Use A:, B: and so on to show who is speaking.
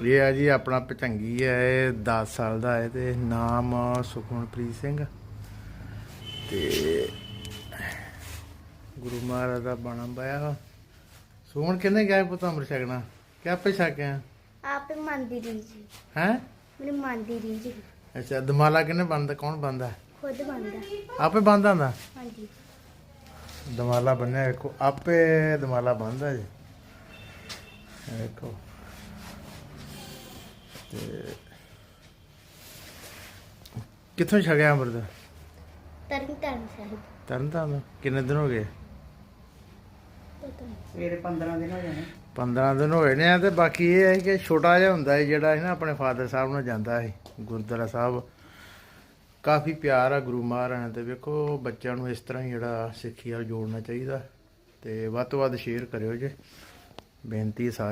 A: ਇਹ ਆ ਜੀ ਆਪਣਾ ਭਚੰਗੀ ਹੈ ਇਹ 10 ਸਾਲ ਦਾ ਹੈ ਤੇ ਨਾਮ ਸੁਖਮਨਪ੍ਰੀਤ ਸਿੰਘ। ਤੇ ਗੁਰੂ ਮਹਾਰਾਜ ਦਾ ਬਾਣਾ ਬਾਇਆ ਸੁਖਮਨ ਕਿੰਨੇ ਗਏ ਪੁੱਤ ਅੰਮ੍ਰਿਤ ਛਕਣਾ? ਕਿ ਆਪੇ ਛਕਿਆ
B: ਆਪੇ ਮੰਨਦੀ ਰਹੀ ਜੀ
A: ਹੈ?
B: ਮੈਨੂੰ ਮੰਨਦੀ ਰਹੀ ਜੀ
A: ਅੱਛਾ ਦਮਾਲਾ ਕਿੰਨੇ ਬੰਦਾ ਕੌਣ ਬੰਦਾ
B: ਖੁਦ ਬੰਦਾ
A: ਆਪੇ ਬੰਦਾ ਹੁੰਦਾ
B: ਹਾਂਜੀ।
A: ਦਮਾਲਾ ਬੰਨਿਆ ਵੇਖੋ ਆਪੇ ਦਮਾਲਾ ਬੰਦਾ ਜੀ। ਇਹ ਵੇਖੋ। ਤੇ ਕਿੱਥੋਂ ਛਕਿਆ ਅੰਮ੍ਰਿਤ?
B: ਤਰਨ ਤਰਨ ਸਾਹਿਬ।
A: ਤਰਨ ਤਾਰਨ ਕਿੰਨੇ ਦਿਨ ਹੋ ਗਏ?
B: ਪਤਾ ਨਹੀਂ।
C: ਸਵੇਰੇ 15 ਦਿਨ ਹੋ ਜਾਣੇ।
A: 15 ਦਿਨ ਹੋਏ ਨੇ ਆ ਤੇ ਬਾਕੀ ਇਹ ਹੈ ਕਿ ਛੋਟਾ ਜਿਹਾ ਹੁੰਦਾ ਹੈ ਜਿਹੜਾ ਹੈ ਨਾ ਆਪਣੇ ਫਾਦਰ ਸਾਹਿਬ ਨਾਲ ਜਾਂਦਾ ਹੈ ਗੁਰਦੁਆਰਾ ਸਾਹਿਬ। ਕਾਫੀ ਪਿਆਰ ਆ ਗੁਰੂ ਮਹਾਰਾਜ ਤੇ ਵੇਖੋ ਬੱਚਿਆਂ ਨੂੰ ਇਸ ਤਰ੍ਹਾਂ ਹੀ ਜਿਹੜਾ ਸਿੱਖੀ ਨਾਲ ਜੋੜਨਾ ਚਾਹੀਦਾ ਤੇ ਵੱਧ ਤੋਂ ਵੱਧ ਸ਼ੇਅਰ ਕਰਿਓ ਜੇ। ਬੇਨਤੀ ਸਾਰੇ